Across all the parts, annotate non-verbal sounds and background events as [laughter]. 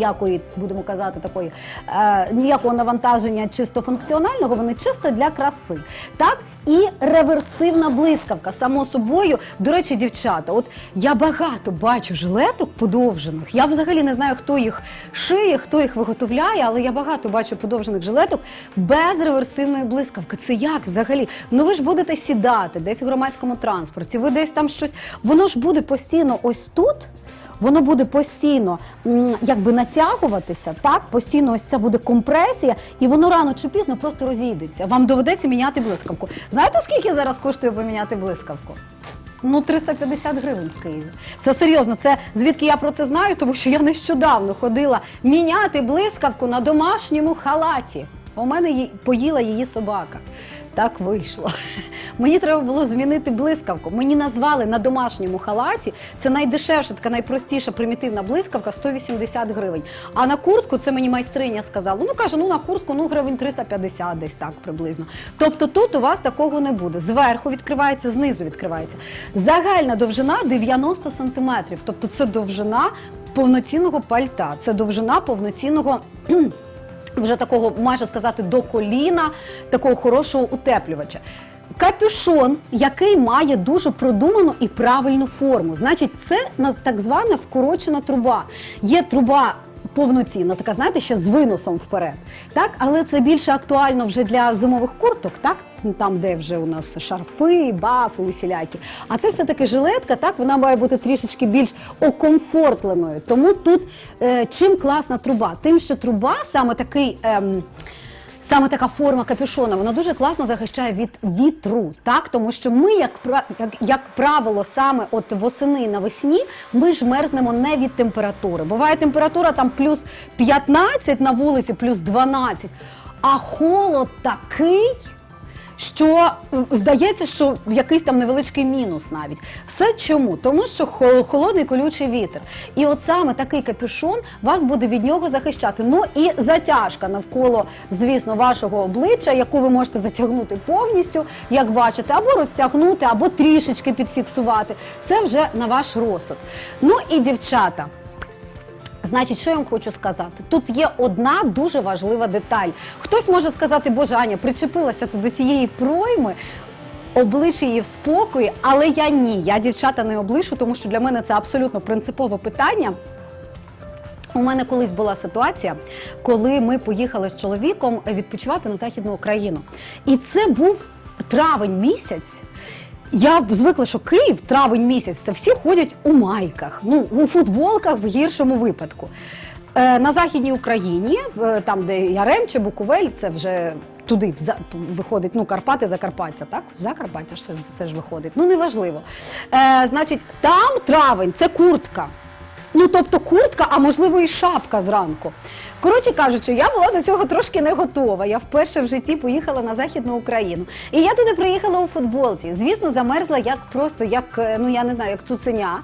ніякої, будемо казати, такої е, ніякого навантаження чисто функціонального, вони чисто для краси. Так і реверсивна блискавка. Само собою, до речі, дівчата, от я багато бачу жилеток подовжених. Я взагалі не знаю, хто їх шиє, хто їх виготовляє, але я багато бачу подовжених жилеток без реверсивної блискавки. Це як взагалі? Ну ви ж будете сідати десь в громадському транспорті, ви десь там щось. Воно ж буде постійно ось тут. Воно буде постійно якби натягуватися, так постійно ось це буде компресія, і воно рано чи пізно просто розійдеться. Вам доведеться міняти блискавку. Знаєте, скільки зараз коштує поміняти блискавку? Ну, 350 гривень в Києві. Це серйозно. Це звідки я про це знаю, тому що я нещодавно ходила міняти блискавку на домашньому халаті. У мене поїла її собака. Так вийшло. Мені треба було змінити блискавку. Мені назвали на домашньому халаті. Це найдешевша, така найпростіша примітивна блискавка 180 гривень. А на куртку це мені майстриня сказала. Ну каже, ну на куртку ну гривень 350 десь так приблизно. Тобто тут у вас такого не буде. Зверху відкривається, знизу відкривається. Загальна довжина 90 сантиметрів. Тобто це довжина повноцінного пальта, це довжина повноцінного. Вже такого, майже сказати, до коліна, такого хорошого утеплювача. Капюшон, який має дуже продуману і правильну форму. Значить, це так звана вкорочена труба. Є труба повноцінна, така, знаєте, ще з виносом вперед. Так, але це більше актуально вже для зимових курток, так? Там, де вже у нас шарфи, бафи, усілякі. А це все-таки жилетка, так, вона має бути трішечки більш окомфортленою. Тому тут е, чим класна труба? Тим, що труба саме такий. Ем, Саме така форма капюшона, вона дуже класно захищає від вітру, так тому що ми, як як, як правило, саме от восени навесні, ми ж мерзнемо не від температури. Буває температура там плюс 15 на вулиці, плюс 12, а холод такий. Що е, здається, що якийсь там невеличкий мінус навіть. Все чому? Тому що хо- холодний колючий вітер. І от саме такий капюшон вас буде від нього захищати. Ну і затяжка навколо, звісно, вашого обличчя, яку ви можете затягнути повністю, як бачите, або розтягнути, або трішечки підфіксувати. Це вже на ваш розсуд. Ну і дівчата. Значить, що я вам хочу сказати? Тут є одна дуже важлива деталь. Хтось може сказати, Боже, Аня, причепилася ти до тієї пройми. Облиш її в спокої, але я ні. Я дівчата не облишу, тому що для мене це абсолютно принципове питання. У мене колись була ситуація, коли ми поїхали з чоловіком відпочивати на Західну Україну. І це був травень місяць. Я звикла, що Київ травень місяць це всі ходять у майках, ну у футболках в гіршому випадку. Е, на Західній Україні, е, там, де Ярем чи Буковель, це вже туди в за- виходить, ну Карпати, Закарпаття, так? Закарпаття ж це, це ж виходить. Ну неважливо. Е, значить, там травень це куртка. Ну, тобто куртка, а можливо і шапка зранку. Коротше кажучи, я була до цього трошки не готова. Я вперше в житті поїхала на Західну Україну. І я туди приїхала у футболці. Звісно, замерзла як просто, як, е, ну я не знаю, як цуценя.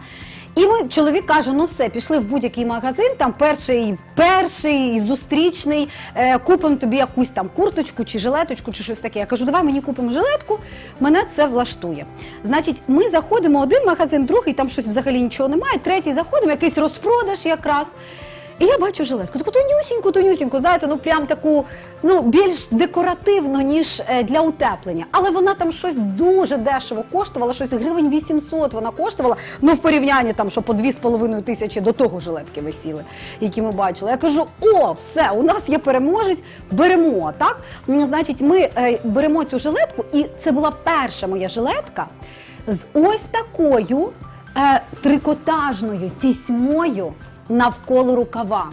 І мій чоловік каже: ну все, пішли в будь-який магазин, там перший, перший зустрічний, е, купимо тобі якусь там курточку чи жилеточку, чи щось таке. Я кажу, давай мені купимо жилетку, мене це влаштує. Значить, ми заходимо один магазин, другий, там щось взагалі нічого немає, третій заходимо, якийсь розпродаж якраз. І я бачу жилетку, таку тонюсіньку, тонюсіньку, знаєте, ну прям таку, ну більш декоративну, ніж е, для утеплення. Але вона там щось дуже дешево коштувала, щось гривень 800 вона коштувала. Ну в порівнянні там, що по 2,5 тисячі до того жилетки висіли, які ми бачили. Я кажу: о, все, у нас є переможець, беремо. Так, М, значить, ми е, беремо цю жилетку, і це була перша моя жилетка з ось такою е, трикотажною тісьмою навколо рукава.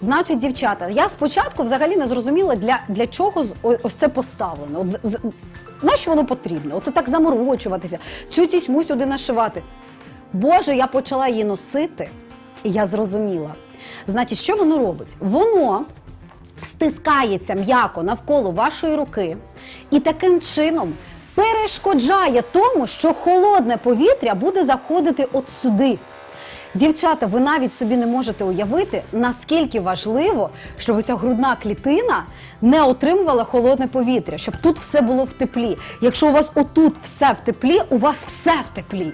Значить, дівчата, я спочатку взагалі не зрозуміла, для, для чого ось це поставлено. От, з- нащо воно потрібно? Оце так заморочуватися, цю тісьму сюди нашивати. Боже, я почала її носити, і я зрозуміла. Значить, що воно робить? Воно стискається м'яко навколо вашої руки і таким чином перешкоджає тому, що холодне повітря буде заходити от сюди. Дівчата, ви навіть собі не можете уявити, наскільки важливо, щоб ця грудна клітина не отримувала холодне повітря, щоб тут все було в теплі. Якщо у вас отут все в теплі, у вас все в теплі.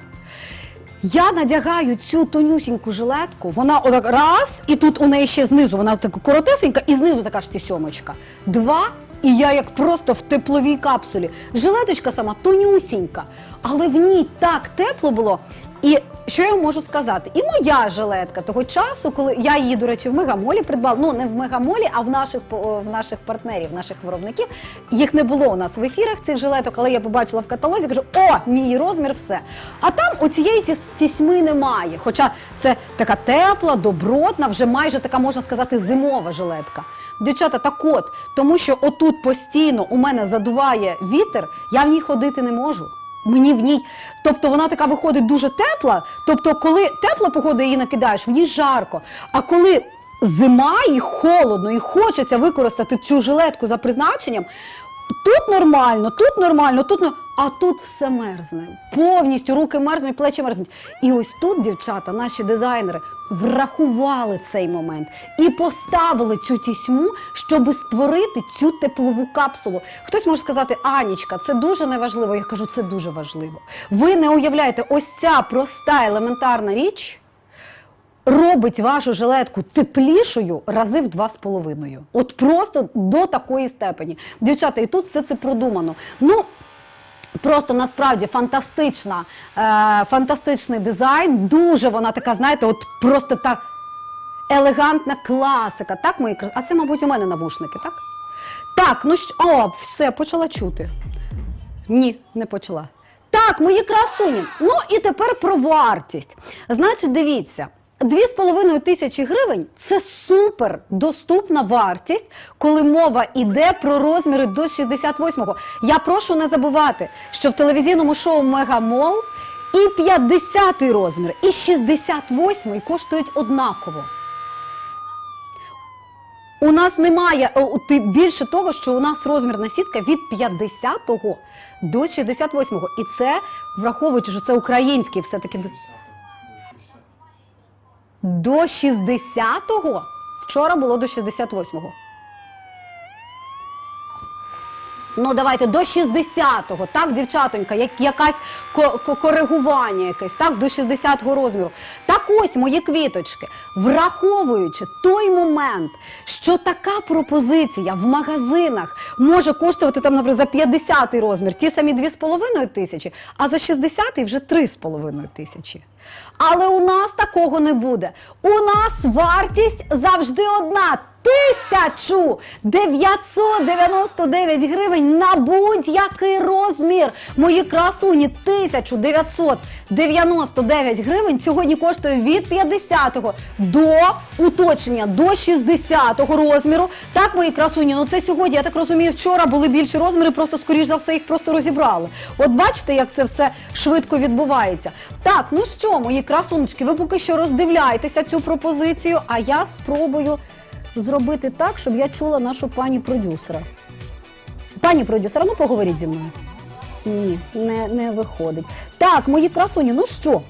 Я надягаю цю тонюсіньку жилетку, вона отак раз, і тут у неї ще знизу, вона така коротесенька, і знизу така ж ті сьомочка. Два, і я як просто в тепловій капсулі. Жилеточка сама тонюсінька, але в ній так тепло було. І що я можу сказати? І моя жилетка того часу, коли я її, до речі, в мегамолі придбала, ну не в мегамолі, а в наших в наших партнерів, наших виробників. Їх не було у нас в ефірах цих жилеток, але я побачила в каталозі, кажу, о, мій розмір, все. А там оцієї тіс- тісьми немає. Хоча це така тепла, добротна, вже майже така можна сказати, зимова жилетка. Дівчата, так от, тому що отут постійно у мене задуває вітер, я в ній ходити не можу. Мені в ній, тобто вона така виходить дуже тепла. Тобто, коли тепла погода її накидаєш, в ній жарко. А коли зима і холодно, і хочеться використати цю жилетку за призначенням, тут нормально, тут нормально, тут а тут все мерзне. Повністю руки мерзнуть, плечі мерзнуть. І ось тут, дівчата, наші дизайнери врахували цей момент і поставили цю тісьму, щоб створити цю теплову капсулу. Хтось може сказати, Анічка, це дуже неважливо. Я кажу, це дуже важливо. Ви не уявляєте, ось ця проста елементарна річ. Робить вашу жилетку теплішою рази в два з половиною. От просто до такої степені. Дівчата, і тут все це продумано. Ну, Просто насправді фантастична, е, фантастичний дизайн. Дуже вона така, знаєте, от просто та елегантна класика. Так, мої А це, мабуть, у мене навушники, так? Так, ну що, о, все, почала чути. Ні, не почала. Так, мої красуні. Ну і тепер про вартість. Значить, дивіться. 2,5 тисячі гривень це супер доступна вартість, коли мова йде про розміри до 68-го. Я прошу не забувати, що в телевізійному шоу Мегамол і 50-й розмір, і 68-й коштують однаково. У нас немає більше того, що у нас розмірна сітка від 50 до 68-го. І це враховуючи, що це український все-таки до 60-го. Вчора було до 68-го. Ну, давайте до 60-го, так, дівчатонька, як якась ко- ко- коригування якесь, так, до 60-го розміру. Так ось мої квіточки, враховуючи той момент, що така пропозиція в магазинах може коштувати там, наприклад, за 50-й розмір, ті самі 2,5 тисячі, а за 60-й вже 3,5 тисячі. Але у нас такого не буде. У нас вартість завжди одна. 1999 гривень на будь-який розмір. Мої красуні 1999 гривень сьогодні коштує від 50-го до уточнення до 60-го розміру. Так, мої красуні, ну це сьогодні, я так розумію, вчора були більші розміри, просто скоріш за все їх просто розібрали. От бачите, як це все швидко відбувається. Так, ну що, мої красунечки, ви поки що роздивляйтеся цю пропозицію, а я спробую зробити так, щоб я чула нашу пані продюсера. Пані продюсера, ну поговоріть зі мною. Ні, не, не виходить. Так, мої красуні, ну що?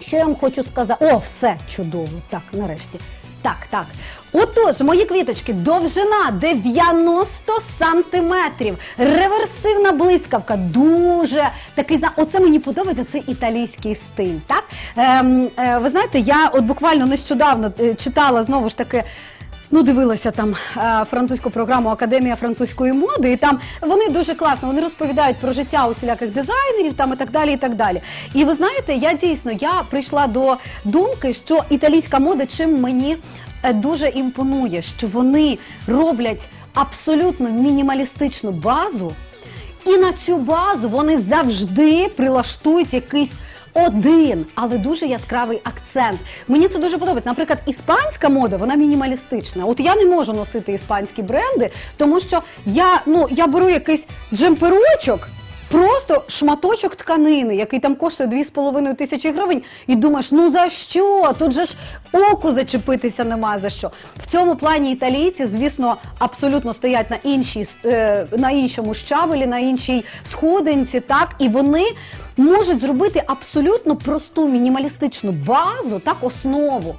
Що я вам хочу сказати? О, все чудово. Так, нарешті. Так, так. Отож, мої квіточки, довжина 90 сантиметрів. Реверсивна блискавка. Дуже такий Оце мені подобається. Це італійський стиль. Так ем, е, ви знаєте, я от буквально нещодавно е, читала знову ж таки. Ну, дивилася там е, французьку програму Академія французької моди, і там вони дуже класно вони розповідають про життя усіляких дизайнерів там і так далі. І так далі. І ви знаєте, я дійсно я прийшла до думки, що італійська мода чим мені е, дуже імпонує, що вони роблять абсолютно мінімалістичну базу, і на цю базу вони завжди прилаштують якийсь один, але дуже яскравий акцент. Мені це дуже подобається. Наприклад, іспанська мода, вона мінімалістична. От я не можу носити іспанські бренди, тому що я, ну, я беру якийсь джемперочок. Просто шматочок тканини, який там коштує 2,5 тисячі гривень, і думаєш, ну за що? Тут же ж оку зачепитися нема за що. В цьому плані італійці, звісно, абсолютно стоять на іншій е, на іншому щавелі, на іншій сходинці, так і вони можуть зробити абсолютно просту мінімалістичну базу, так основу.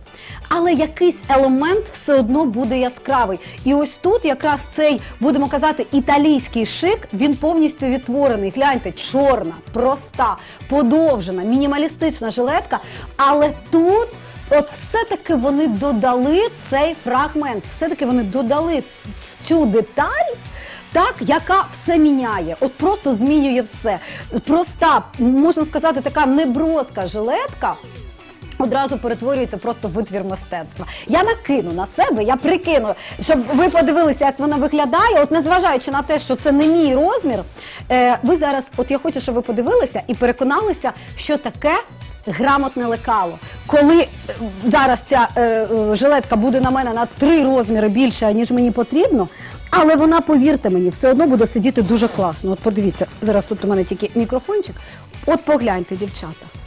Але якийсь елемент все одно буде яскравий. І ось тут якраз цей, будемо казати, італійський шик, він повністю відтворений. Гляньте, чорна, проста, подовжена, мінімалістична жилетка, але тут. От все-таки вони додали цей фрагмент, все-таки вони додали цю деталь, так, яка все міняє. От просто змінює все. Проста, можна сказати, така неброска жилетка. Одразу перетворюється просто витвір мистецтва. Я накину на себе, я прикину, щоб ви подивилися, як вона виглядає. От незважаючи на те, що це не мій розмір, е, ви зараз, от я хочу, щоб ви подивилися і переконалися, що таке грамотне лекало. Коли е, зараз ця е, жилетка буде на мене на три розміри більше, ніж мені потрібно. Але вона, повірте мені, все одно буде сидіти дуже класно. От подивіться, зараз тут у мене тільки мікрофончик. От погляньте, дівчата.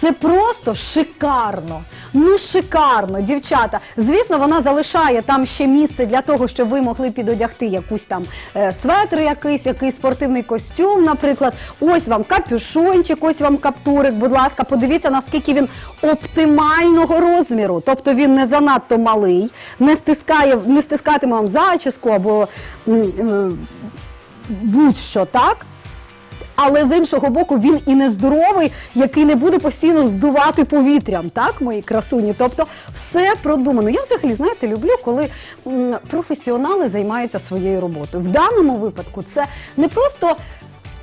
Це просто шикарно. Ну шикарно, дівчата. Звісно, вона залишає там ще місце для того, щоб ви могли підодягти якусь там е, светр, якийсь, якийсь спортивний костюм, наприклад. Ось вам капюшончик, ось вам каптурик. Будь ласка, подивіться, наскільки він оптимального розміру. Тобто він не занадто малий, не стискає, не стискатиме вам зачіску або будь-що так. Але з іншого боку, він і нездоровий, який не буде постійно здувати повітрям, так, мої красуні. Тобто, все продумано. Я взагалі знаєте, люблю, коли професіонали займаються своєю роботою. В даному випадку це не просто.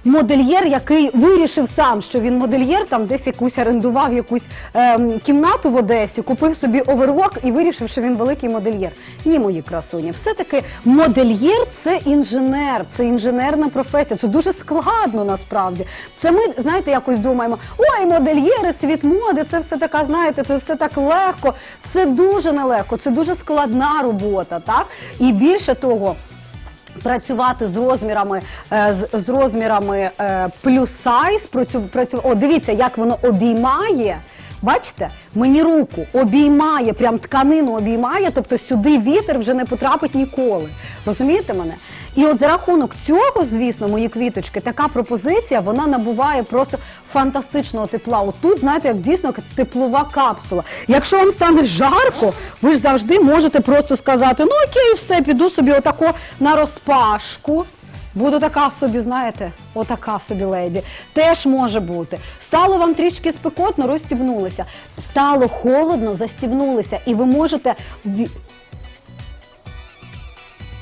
Модельєр, який вирішив сам, що він модельєр, там десь якусь орендував якусь ем, кімнату в Одесі, купив собі оверлок і вирішив, що він великий модельєр. Ні, мої красуні, все-таки модельєр це інженер, це інженерна професія. Це дуже складно насправді. Це ми, знаєте, якось думаємо, ой, модельєри, світ моди, це все така, знаєте, це все так легко. Все дуже нелегко, це дуже складна робота, так? І більше того. Працювати з розмірами е, з, з розмірами е, плюс сайз, працю, працю, о, дивіться, як воно обіймає. Бачите, мені руку обіймає, прям тканину обіймає, тобто сюди вітер вже не потрапить ніколи. Розумієте мене? І от за рахунок цього, звісно, мої квіточки, така пропозиція вона набуває просто фантастичного тепла. От тут, знаєте, як дійсно теплова капсула. Якщо вам стане жарко, ви ж завжди можете просто сказати: ну окей, все, піду собі отако на розпашку. Буду така собі, знаєте, отака собі леді. Теж може бути. Стало вам трішки спекотно, розстібнулися. Стало холодно, застібнулися. І ви можете.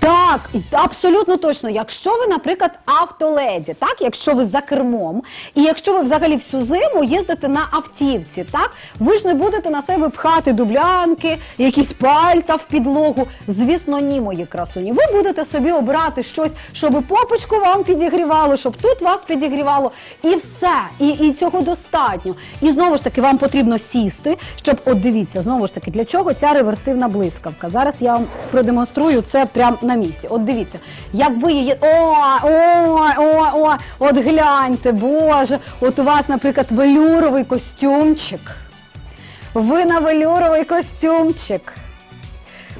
Так, абсолютно точно. Якщо ви, наприклад, автоледі, так, якщо ви за кермом, і якщо ви взагалі всю зиму їздите на автівці, так, ви ж не будете на себе пхати дублянки, якісь пальта в підлогу. Звісно, ні, мої красуні. Ви будете собі обрати щось, щоб попочку вам підігрівало, щоб тут вас підігрівало, і все. І, і цього достатньо. І знову ж таки, вам потрібно сісти, щоб от дивіться, знову ж таки, для чого ця реверсивна блискавка. Зараз я вам продемонструю це прямо на місці. От дивіться, якби її. О, о, о, о, от гляньте, Боже, от у вас, наприклад, велюровий костюмчик. Ви на велюровий костюмчик.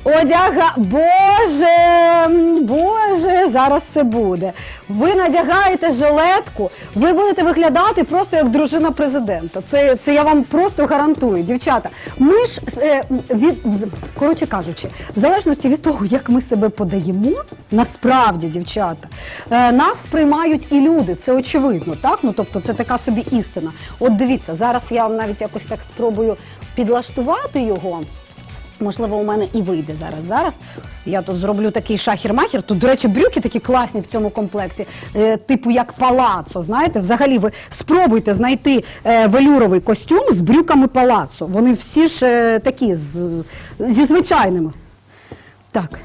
Одяга, Боже, Боже, зараз це буде. Ви надягаєте жилетку, ви будете виглядати просто як дружина президента. Це, це я вам просто гарантую, дівчата. Ми ж е, від коротше кажучи, в залежності від того, як ми себе подаємо, насправді, дівчата, е, нас сприймають і люди. Це очевидно, так? Ну тобто, це така собі істина. От дивіться, зараз я навіть якось так спробую підлаштувати його. Можливо, у мене і вийде зараз. Зараз я тут зроблю такий шахір-махір. Тут, до речі, брюки такі класні в цьому комплекті, е, типу як палацо. Знаєте, взагалі ви спробуйте знайти е, велюровий костюм з брюками палацо. Вони всі ж е, такі зі звичайними. Так.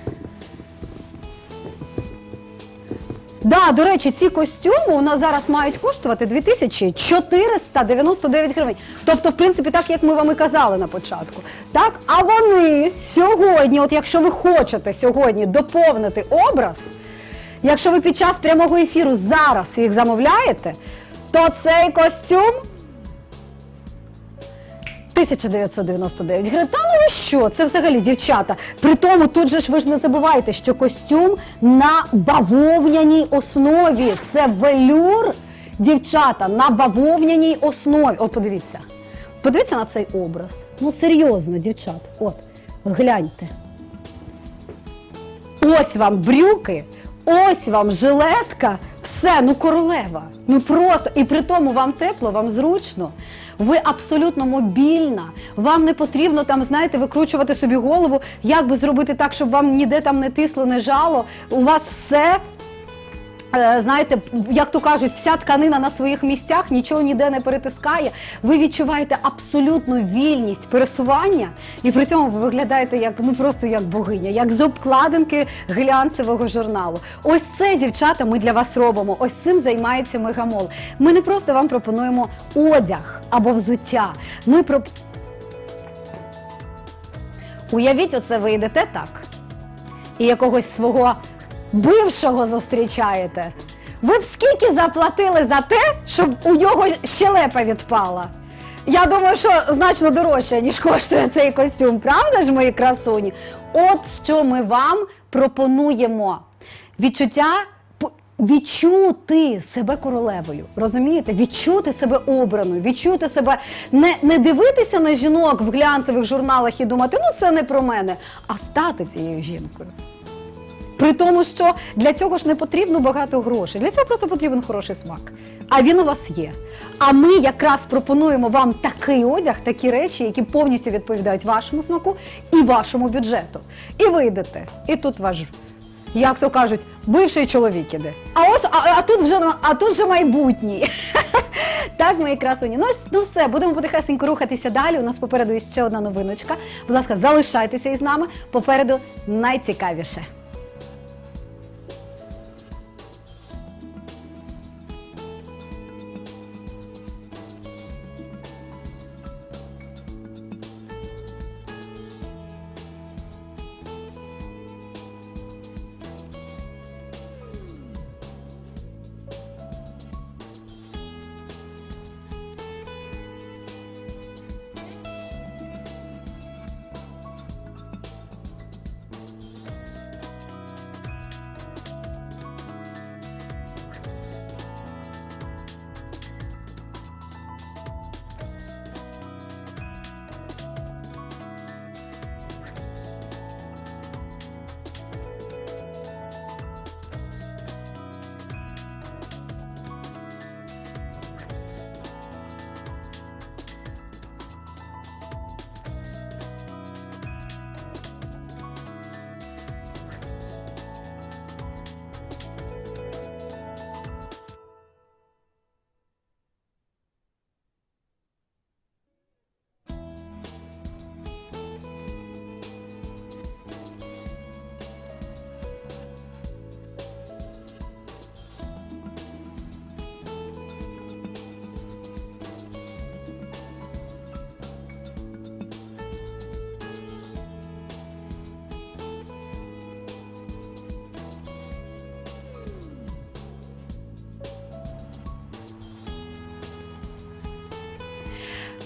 Да, до речі, ці костюми у нас зараз мають коштувати 2499 гривень. Тобто, в принципі, так як ми вам і казали на початку. Так, а вони сьогодні, от якщо ви хочете сьогодні доповнити образ, якщо ви під час прямого ефіру зараз їх замовляєте, то цей костюм 1999 гривень. Та ну ви що? Це взагалі дівчата. При тому тут же ж ви ж не забувайте, що костюм на бавовняній основі. Це велюр, дівчата, на бавовняній основі. От подивіться. Подивіться на цей образ. Ну серйозно, дівчат. От, гляньте. Ось вам брюки, ось вам жилетка. Все, ну королева. Ну просто і при тому вам тепло, вам зручно. Ви абсолютно мобільна. Вам не потрібно там, знаєте, викручувати собі голову, як би зробити так, щоб вам ніде там не тисло, не жало. У вас все Знаєте, як то кажуть, вся тканина на своїх місцях, нічого ніде не перетискає. Ви відчуваєте абсолютну вільність пересування, і при цьому ви виглядаєте як ну просто як богиня, як з обкладинки глянцевого журналу. Ось це, дівчата, ми для вас робимо. Ось цим займається Мегамол. Ми не просто вам пропонуємо одяг або взуття. Ми про уявіть, оце ви йдете так і якогось свого бившого зустрічаєте, ви б скільки заплатили за те, щоб у нього щелепа відпала? Я думаю, що значно дорожче, ніж коштує цей костюм, правда ж, мої красуні? От що ми вам пропонуємо. Відчуття відчути себе королевою. Розумієте? Відчути себе обраною, відчути себе, не, не дивитися на жінок в глянцевих журналах і думати, ну це не про мене, а стати цією жінкою. При тому, що для цього ж не потрібно багато грошей. Для цього просто потрібен хороший смак. А він у вас є. А ми якраз пропонуємо вам такий одяг, такі речі, які повністю відповідають вашому смаку і вашому бюджету. І ви йдете. І тут ваш, як то кажуть, бивший чоловік іде. А ось, а, а тут вже а тут вже майбутній. [laughs] Так, мої красуні. Ну, ну все, будемо потихесенько рухатися далі. У нас попереду ще одна новиночка. Будь ласка, залишайтеся із нами. Попереду найцікавіше.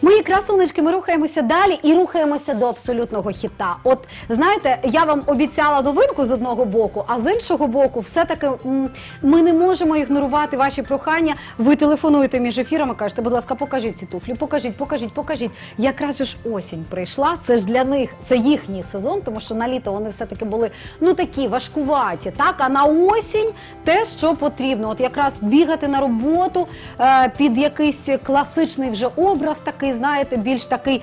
Мої красунечки, ми рухаємося далі і рухаємося до абсолютного хіта. От знаєте, я вам обіцяла новинку з одного боку, а з іншого боку, все-таки ми не можемо ігнорувати ваші прохання. Ви телефонуєте між ефірами, кажете, будь ласка, покажіть ці туфлі, покажіть, покажіть, покажіть. Якраз ж осінь прийшла. Це ж для них це їхній сезон, тому що на літо вони все-таки були ну такі важкуваті. Так, а на осінь те, що потрібно. От якраз бігати на роботу е, під якийсь класичний вже образ, такий, знаєте, більш такий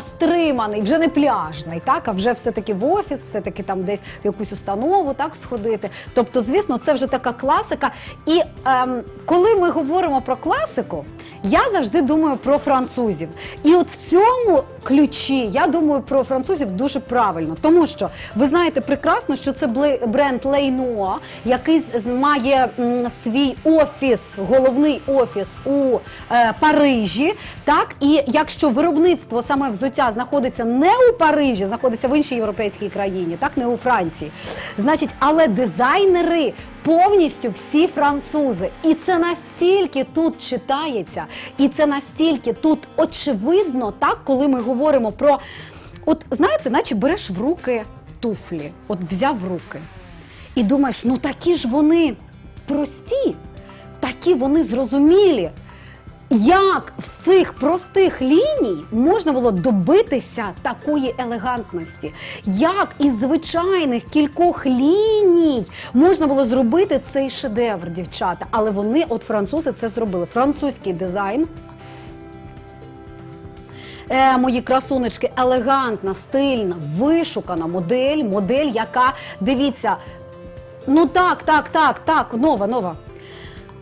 стриманий, вже не пляжний, так, а вже все-таки в офіс, все-таки там десь в якусь установу так сходити. Тобто, звісно, це вже така класика. І ем, коли ми говоримо про класику, я завжди думаю про французів. І от в цьому ключі я думаю про французів дуже правильно, тому що ви знаєте прекрасно, що це бренд Лейно, який має м, свій офіс, головний офіс у е, Парижі. Так, і якщо виробництво саме взуття знаходиться не у Парижі, знаходиться в іншій європейській країні, так не у Франції, значить, але дизайнери повністю всі французи. І це настільки тут читається, і це настільки тут очевидно, так, коли ми говоримо про. От знаєте, наче береш в руки туфлі, от взяв в руки, і думаєш, ну такі ж вони прості, такі вони зрозумілі. Як з цих простих ліній можна було добитися такої елегантності? Як із звичайних кількох ліній можна було зробити цей шедевр, дівчата? Але вони, от французи, це зробили. Французький дизайн. Е, мої красунечки, елегантна, стильна, вишукана модель, модель, яка дивіться. Ну так, так, так, так, нова, нова.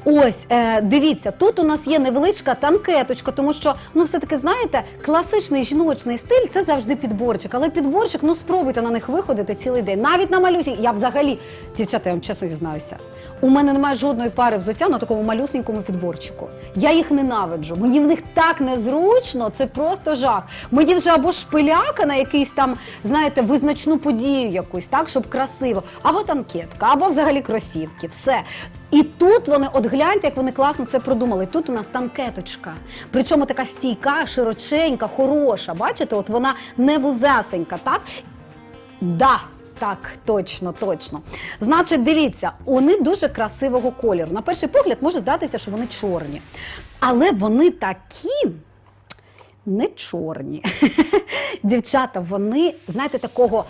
Ось, е, дивіться, тут у нас є невеличка танкеточка, тому що, ну, все-таки, знаєте, класичний жіночний стиль це завжди підборчик. Але підборчик, ну спробуйте на них виходити цілий день. Навіть на малюсі. Я взагалі, дівчата, я вам чесно зізнаюся. У мене немає жодної пари взуття на такому малюсенькому підборчику. Я їх ненавиджу. Мені в них так незручно, це просто жах. Мені вже або шпиляка на якийсь там, знаєте, визначну подію якусь, так, щоб красиво, або танкетка, або взагалі кросівки. Все. І тут вони, от гляньте, як вони класно це продумали. Тут у нас танкеточка. Причому така стійка, широченька, хороша. Бачите, от вона не вузесенька, так? Да. Так, точно, точно. Значить, дивіться, вони дуже красивого кольору. На перший погляд може здатися, що вони чорні. Але вони такі не чорні. [laughs] Дівчата, вони, знаєте, такого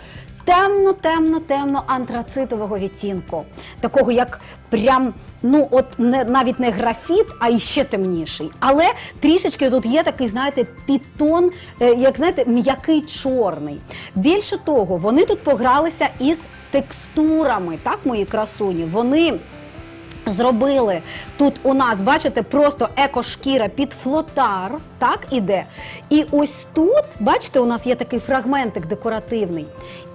темно, темно, темно антрацитового відтінку. Такого, як прям, ну от не навіть не графіт, а іще темніший. Але трішечки тут є такий, знаєте, підтон, е, як знаєте, м'який чорний. Більше того, вони тут погралися із текстурами, так, мої красуні. Вони Зробили тут у нас, бачите, просто екошкіра під флотар, так іде. І ось тут, бачите, у нас є такий фрагментик декоративний.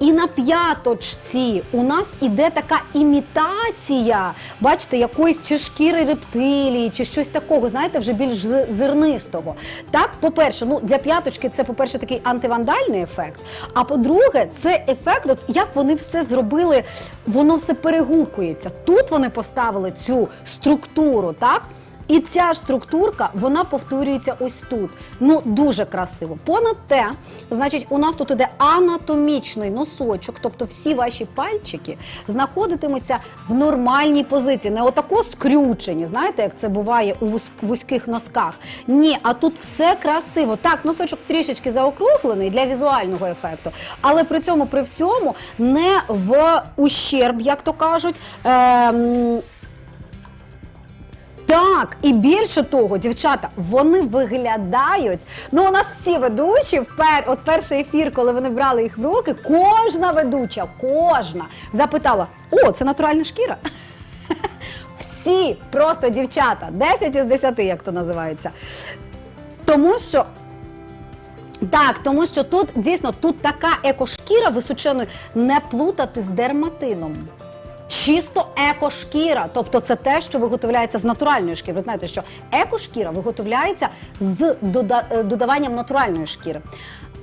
І на п'яточці у нас іде така імітація, бачите, якоїсь чи шкіри рептилії, чи щось такого, знаєте, вже більш зернистого. Так, по-перше, ну для п'яточки це, по-перше, такий антивандальний ефект. А по-друге, це ефект, от як вони все зробили, воно все перегукується. Тут вони поставили цю структуру, так? І ця ж структурка, вона повторюється ось тут. Ну, дуже красиво. Понад те, значить, у нас тут іде анатомічний носочок, тобто всі ваші пальчики знаходитимуться в нормальній позиції. Не отако скрючені, знаєте, як це буває у вуз- вузьких носках. Ні, а тут все красиво. Так, носочок трішечки заокруглений для візуального ефекту, але при цьому, при всьому, не в ущерб, як то кажуть. Ем, так, і більше того, дівчата, вони виглядають. Ну, у нас всі ведучі, впер, от перший ефір, коли вони брали їх в руки, кожна ведуча, кожна запитала: о, це натуральна шкіра. [laughs] Всі просто дівчата, 10 із 10, як то називається. Тому що так, тому що тут дійсно тут така екошкіра височеною не плутати з дерматином. Чисто екошкіра, тобто це те, що виготовляється з натуральної шкіри. Ви знаєте, що екошкіра виготовляється з е, додаванням натуральної шкіри.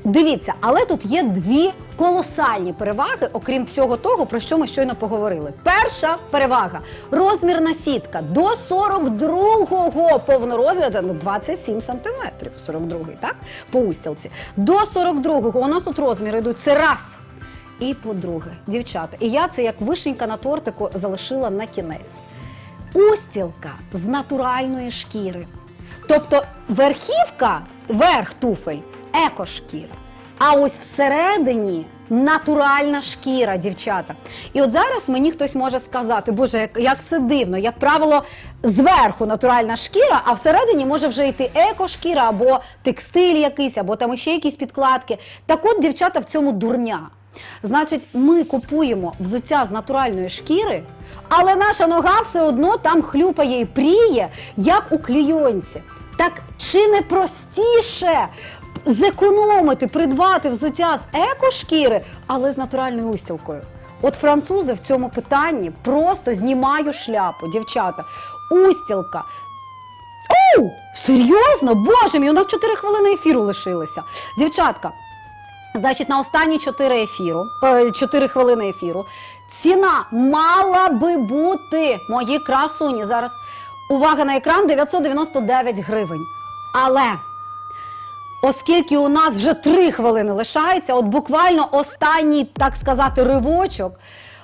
Дивіться, але тут є дві колосальні переваги, окрім всього того, про що ми щойно поговорили. Перша перевага розмірна сітка до 42-го повнорозміру, це, ну, 27 сантиметрів, 42-й, так? По устілці. До 42-го у нас тут розміри йдуть. Це раз. І по-друге, дівчата, і я це як вишенька на тортику залишила на кінець. Устілка з натуральної шкіри. Тобто верхівка, верх туфель, екошкіра. А ось всередині натуральна шкіра, дівчата. І от зараз мені хтось може сказати, боже, як, як це дивно, як правило, зверху натуральна шкіра, а всередині може вже йти екошкіра або текстиль якийсь, або там ще якісь підкладки. Так от, дівчата, в цьому дурня. Значить, ми купуємо взуття з натуральної шкіри, але наша нога все одно там хлюпає і пріє, як у клійонці. Так чи не простіше зекономити, придбати взуття з екошкіри, але з натуральною устілкою? От французи в цьому питанні просто знімаю шляпу, дівчата. Устілка. Оу! Серйозно? Боже мій, у нас 4 хвилини ефіру лишилося. Дівчатка, Значить, на останні 4 ефіру, 4 хвилини ефіру. Ціна мала би бути, мої красуні. Зараз увага на екран 999 гривень. Але оскільки у нас вже 3 хвилини лишається, от буквально останній, так сказати, ривочок,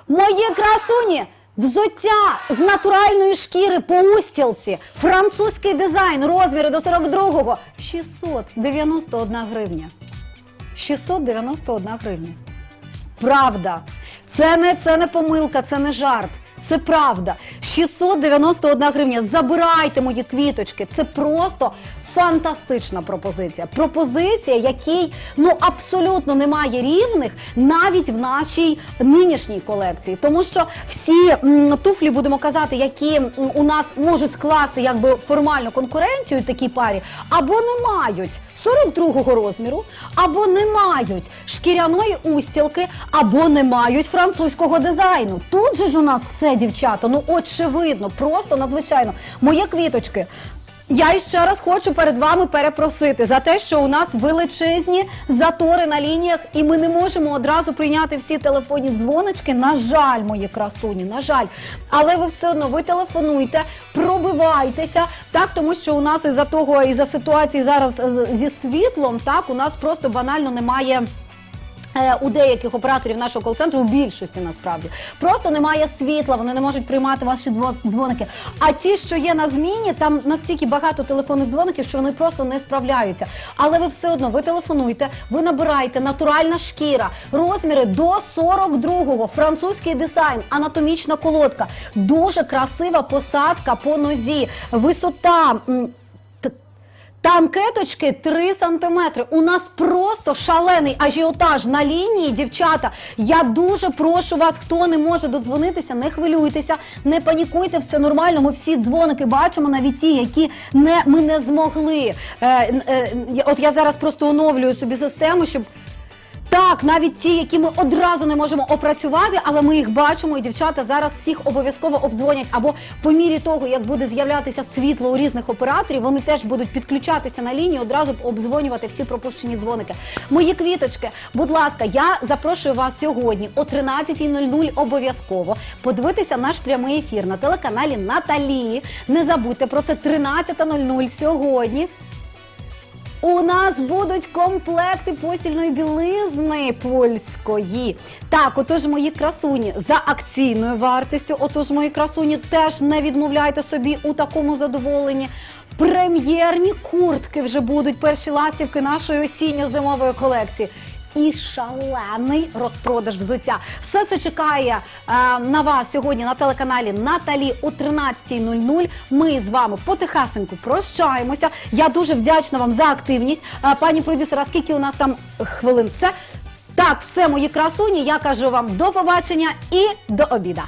мої красуні Взуття з натуральної шкіри по устілці, французький дизайн, розміри до 42-го. 691 гривня. 691 гривня. Правда. Це не, це не помилка, це не жарт. Це правда. 691 гривня. Забирайте мої квіточки. Це просто фантастична пропозиція. Пропозиція, якій ну абсолютно немає рівних навіть в нашій нинішній колекції. Тому що всі м, туфлі, будемо казати, які м, у нас можуть скласти якби формальну конкуренцію такій парі, або не мають 42-го розміру, або не мають шкіряної устілки, або не мають французького дизайну. Тут же ж у нас все, дівчата, ну очевидно, просто надзвичайно. Мої квіточки. Я іще раз хочу перед вами перепросити за те, що у нас величезні затори на лініях, і ми не можемо одразу прийняти всі телефонні дзвоночки. На жаль, мої красуні, на жаль. Але ви все одно ви телефонуйте, пробивайтеся, так тому що у нас із-за того, із-за ситуації зараз зі світлом, так у нас просто банально немає. Е, У деяких операторів нашого кол-центру, у більшості насправді, просто немає світла, вони не можуть приймати ваші дво- дзвоники. А ті, що є на зміні, там настільки багато телефонних дзвоників, що вони просто не справляються. Але ви все одно ви телефонуйте, ви набираєте натуральна шкіра, розміри до 42-го, французький дизайн, анатомічна колодка, дуже красива посадка по нозі, висота. Т- Танкеточки 3 сантиметри. У нас просто шалений ажіотаж на лінії, дівчата. Я дуже прошу вас, хто не може додзвонитися, не хвилюйтеся, не панікуйте, все нормально. Ми всі дзвоники бачимо, навіть ті, які не ми не змогли. Е, е, от я зараз просто оновлюю собі систему, щоб. Так, навіть ті, які ми одразу не можемо опрацювати, але ми їх бачимо, і дівчата зараз всіх обов'язково обдзвонять. Або по мірі того, як буде з'являтися світло у різних операторів, вони теж будуть підключатися на лінію, одразу обдзвонювати всі пропущені дзвоники. Мої квіточки, будь ласка, я запрошую вас сьогодні о 13.00 обов'язково подивитися наш прямий ефір на телеканалі Наталії. Не забудьте про це 13.00 сьогодні. У нас будуть комплекти постільної білизни польської. Так, отож, мої красуні за акційною вартістю. Отож, мої красуні, теж не відмовляйте собі у такому задоволенні. Прем'єрні куртки вже будуть перші ластівки нашої осінньо-зимової колекції. І шалений розпродаж взуття. Все це чекає е, на вас сьогодні на телеканалі Наталі о 13.00. Ми з вами потихесеньку прощаємося. Я дуже вдячна вам за активність. Е, пані продюсера, скільки у нас там хвилин? Все так, все, мої красуні. Я кажу вам до побачення і до обіда.